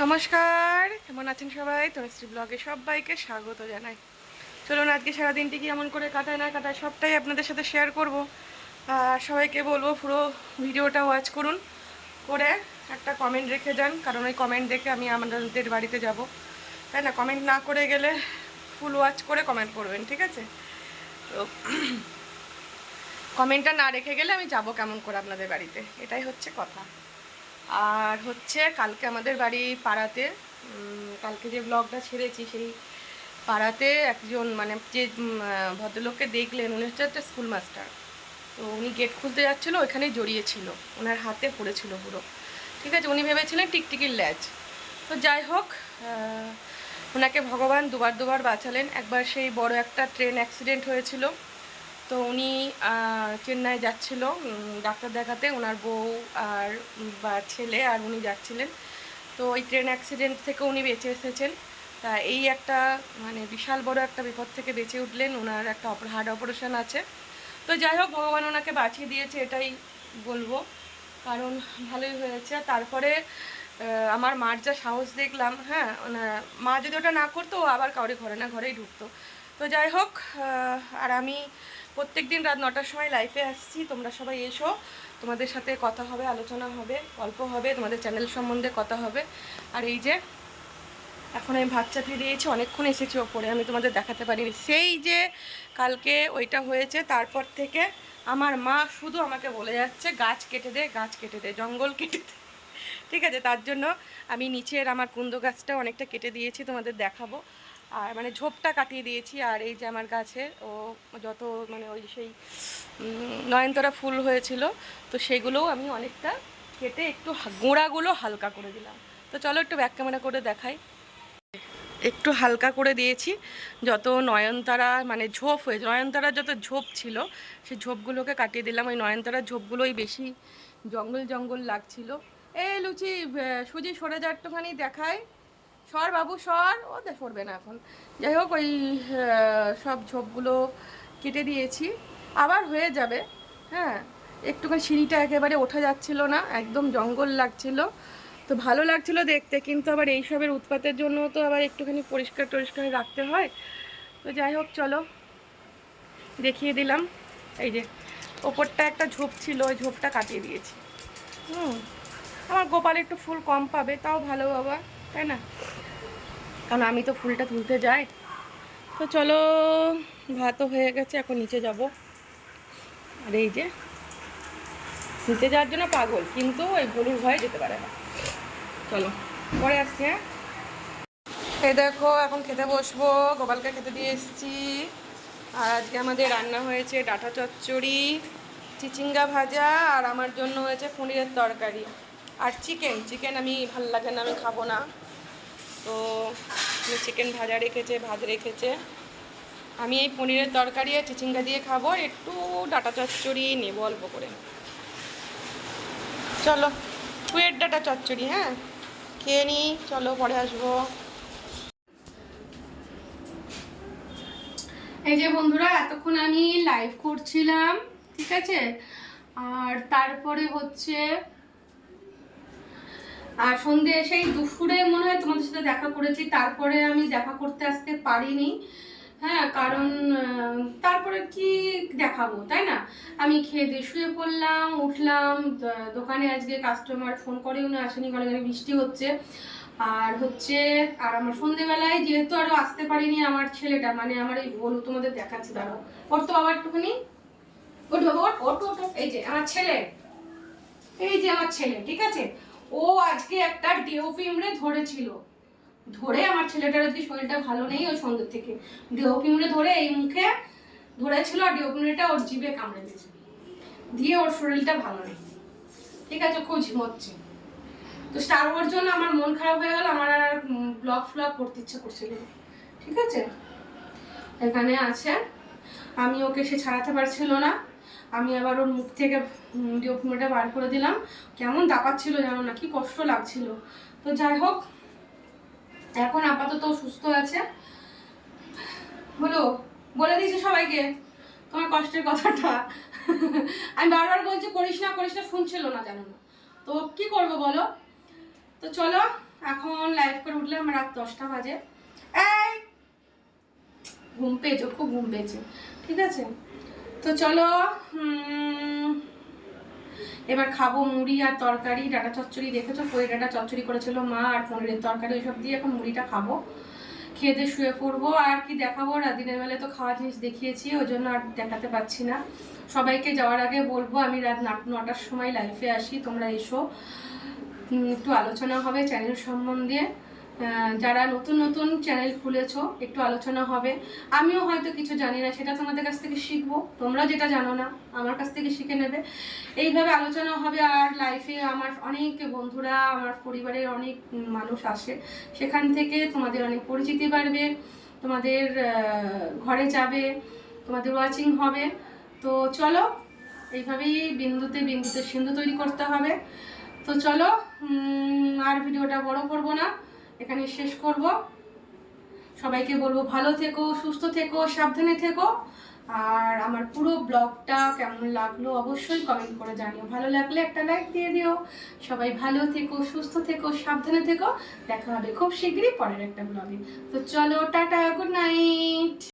নমস্কার, কেমন আছেন সবাই? তনুশ্রী ব্লগে সবাইকে স্বাগত জানাই। চলুন, আজকে সারাদিনটি কি এমন করে কাটায় না কাটায় সবটাই আপনাদের সাথে শেয়ার করব। আর সবাইকে বলব, পুরো ভিডিওটা ওয়াচ করুন। করে একটা কমেন্ট রেখে যান, কারণ ওই কমেন্ট দেখে আমি আমাদের বাড়িতে যাব। তাই না? কমেন্ট না করে গেলে ফুল ওয়াচ করে কমেন্ট করবেন, ঠিক আছে? তো কমেন্টটা না রেখে গেলে আমি যাব কেমন করে আপনাদের বাড়িতে? এটাই হচ্ছে কথা। আর হচ্ছে কালকে আমাদের বাড়ি পাড়াতে কালকে যে ব্লগটা ছেড়েছি সেই পাড়াতে একজন মানে যে ভদ্রলোককে দেখলেন, উনি হচ্ছে একটা স্কুল মাস্টার তো উনি গেট খুলতে যাচ্ছিল, ওইখানেই জড়িয়েছিল। ওনার হাতে পড়েছিল পুরো। ঠিক আছে, উনি ভেবেছিলেন টিকটিকির ল্যাচ তো যাই হোক ওনাকে ভগবান দুবার দুবার বাঁচালেন। একবার সেই বড় একটা ট্রেন অ্যাক্সিডেন্ট হয়েছিল। তো উনি চেন্নাই যাচ্ছিল ডাক্তার দেখাতে। ওনার বউ আর বা ছেলে আর উনি যাচ্ছিলেন। তো ওই ট্রেন অ্যাক্সিডেন্ট থেকে উনি বেঁচে এসেছেন। তা এই একটা মানে বিশাল বড় একটা বিপদ থেকে বেঁচে উঠলেন। ওনার একটা হার্ট অপারেশন আছে। তো যাই হোক, ভগবান ওনাকে বাঁচিয়ে দিয়েছে, এটাই বলব। কারণ ভালোই হয়েছে। তারপরে আমার মার যা সাহস দেখলাম হ্যাঁ মা যদি ওটা না করতো আবার কাউরে ঘরে না ঘরেই ঢুকতো। তো যাই হোক আর আমি প্রত্যেক দিন রাত নটার সময় লাইফে আসছি। তোমরা সবাই এসো। তোমাদের সাথে কথা হবে, আলোচনা হবে, গল্প হবে, তোমাদের চ্যানেল সম্বন্ধে কথা হবে। আর এই যে, এখন আমি ভাত চাপিয়ে দিয়েছি, অনেকক্ষণ এসেছি ওপরে, আমি তোমাদের দেখাতে পারিনি। সেই যে, কালকে ওইটা হয়েছে, তারপর থেকে আমার মা শুধু আমাকে বলে যাচ্ছে, গাছ কেটে দে, গাছ কেটে দে, জঙ্গল কেটে দে। ঠিক আছে, তার জন্য আমি নিচের আমার কুন্দ গাছটা অনেকটা কেটে দিয়েছি, তোমাদের দেখাবো। আর মানে ঝোপটা কাটিয়ে দিয়েছি আর এই যে আমার গাছের ও যত মানে ওই সেই নয়নতারা ফুল হয়েছিল, তো সেগুলোও আমি অনেকটা কেটে একটু গোড়াগুলো হালকা করে দিলাম। তো চলো একটু ব্যাক ক্যামেরা করে দেখাই। একটু হালকা করে দিয়েছি, যত নয়নতারা মানে ঝোপ হয়েছে, নয়নতারার যত ঝোপ ছিল, সেই ঝোপগুলোকে কাটিয়ে দিলাম। ওই নয়নতারার ঝোপগুলোই বেশি জঙ্গল জঙ্গল লাগছিল। এ লুচি সুজি সরে যা একটুখানি দেখায় সর বাবু, সর। ও সরবে না এখন। যাই হোক, ওই সব ঝোপগুলো কেটে দিয়েছি। আবার হয়ে যাবে হ্যাঁ। একটুখানি সিঁড়িটা একেবারে ওঠা যাচ্ছিল না, একদম জঙ্গল লাগছিল। তো ভালো লাগছিল দেখতে, কিন্তু আবার এইসবের উৎপাতের জন্য তো আবার একটুখানি পরিষ্কার টরিষ্কার রাখতে হয়। তো যাই হোক, চলো। দেখিয়ে দিলাম। এই যে, ওপরটা একটা ঝোপ ছিল, ওই ঝোপটা কাটিয়ে দিয়েছি। হুম, আমার গোপাল একটু ফুল কম পাবে, তাও ভালো বাবা, তাই না? কারণ আমি তো ফুলটা তুলতে যাই। তো চলো ভাতও হয়ে গেছে, এখন নিচে যাব। আর এই যে, নিচে যাওয়ার জন্য পাগল, কিন্তু ওই গরুর ভয়ে যেতে পারে না। চলো, পরে আসছি হ্যাঁ? এই দেখো, এখন খেতে বসবো, গোপালকে খেতে দিয়ে এসেছি। আর আজকে আমাদের রান্না হয়েছে ডাটা চচ্চড়ি, চিচিঙ্গা ভাজা, আর আমার জন্য হয়েছে পনিরের তরকারি। আর চিকেন চিকেন আমি ভালো লাগে না, আমি খাব না। তো চিকেন ভাজা রেখেছে, ভাত রেখেছে। আমি এই পনিরের তরকারি আর চিচিঙ্গা দিয়ে খাব একটু ডাটা চচ্চড়ি নেব অল্প করে। চলো টুয়ের ডাটা চচ্চড়ি হ্যাঁ? খেয়ে নিই, চলো পরে আসব। এই যে বন্ধুরা, এতক্ষণ আমি লাইভ করছিলাম, ঠিক আছে? আর তারপরে হচ্ছে, আর সন্ধে সেই দুপুরে মনে তোমাদের সাথে দেখা করেছি। তারপরে আমি দেখা করতে আসতে পারিনি। হ্যাঁ কারণ তারপরে কি দেখাবো, তাই না? আমি খেয়ে দিয়ে শুয়ে পড়লাম, উঠলাম দোকানে আজকে কাস্টমার ফোন করে, উনি আসেনি কারণ এখানে বৃষ্টি হচ্ছে। আর হচ্ছে, আর আমার সন্ধেবেলায় যেহেতু আরও আসতে পারিনি আমার ছেলেটা মানে আমার এই বোন তোমাদের দেখাচ্ছি, দাঁড়াও। ওর তো আবার একটুখানি, ওঠ বাবা ওঠ ওঠ। এই যে আমার ছেলে, এই যে আমার ছেলে, ঠিক আছে? ও আজকে একটা ডিওপিমরে ধরেছিল। ধরে আমার ছেলেটার আজকে শরীরটা ভালো নেই ওই সন্ধ্যে থেকে। ডিওপিমরে ধরে এই মুখে ধরেছিল আর ডিওপিমরেটা ওর জিভে কামড়ে দিয়েছে। দিয়ে ওর শরীরটা ভালো নেই। ঠিক আছে খুব ঝিমোচ্ছে তো স্টার ওয়ার জন্য আমার মন খারাপ হয়ে গেল, আমার আর ব্লগ ফ্লগ করতে ইচ্ছে করছিল ঠিক আছে? এখানে আছে। আমি ওকে সে ছাড়াতে পারছিল না। আমি আবার ওর মুখ থেকে ডিওপিমোটা বার করে দিলাম। কেমন দাপাচ্ছিল জানো না, কি কষ্ট লাগছিল। তো যাই হোক, এখন আপাতত সুস্থ আছে। বলো, বলে দিয়েছি সবাইকে তোমার কষ্টের কথাটা। আমি বারবার বলছি, করিস না করিস না, শুনছিল না জানো না। তো কি করব বলো? তো চলো, এখন লাইভ করে উঠলাম রাত দশটা বাজে। এই! ঘুম পেয়েছ, খুব ঘুম পেয়েছে। ঠিক আছে? তো চলো এবার খাব মুড়ি আর তরকারি, ডাটা চচ্চড়ি দেখেছ? কই ডাটা চচ্চড়ি করেছিল মা আর পনিরের তরকারি, ওইসব দিয়ে এখন মুড়িটা খাব। খেয়ে দিয়ে শুয়ে পড়ব। আর কি দেখাবো? রাত দিনের বেলায় তো খাওয়া জিনিস দেখিয়েছি, ওই জন্য আর দেখাতে পাচ্ছি না। সবাইকে যাওয়ার আগে বলব, আমি রাত না- নটার সময় লাইফে আসি, তোমরা এসো। একটু আলোচনা হবে চ্যানেল সম্বন্ধে। যারা নতুন নতুন চ্যানেল খুলেছো, একটু আলোচনা হবে। আমিও হয়তো কিছু জানি না, সেটা তোমাদের কাছ থেকে শিখব। তোমরা যেটা জানো না, আমার কাছ থেকে শিখে নেবে। এইভাবে আলোচনা হবে আর লাইফে আমার অনেক বন্ধুরা, আমার পরিবারের অনেক মানুষ আসে। সেখান থেকে তোমাদের অনেক পরিচিতি বাড়বে, তোমাদের ঘরে যাবে, তোমাদের ওয়াচিং হবে। তো চলো, এইভাবেই বিন্দুতে বিন্দুতে সিন্ধু তৈরি করতে হবে। তো চলো আর ভিডিওটা বড় করব না। এখানে শেষ করব। সবাইকে বলব ভালো থেকো, সুস্থ থেকো, সাবধানে থেকো। আর আমার পুরো ব্লগটা কেমন লাগল অবশ্যই কমেন্ট করে জানিও। ভালো লাগলে একটা লাইক দিয়ে দিও। সবাই ভালো থেকো, সুস্থ থেকো, সাবধানে থেকো। দেখা হবে খুব শীঘ্রই পরের একটা ব্লগে তো চলো, টাটা গুড নাইট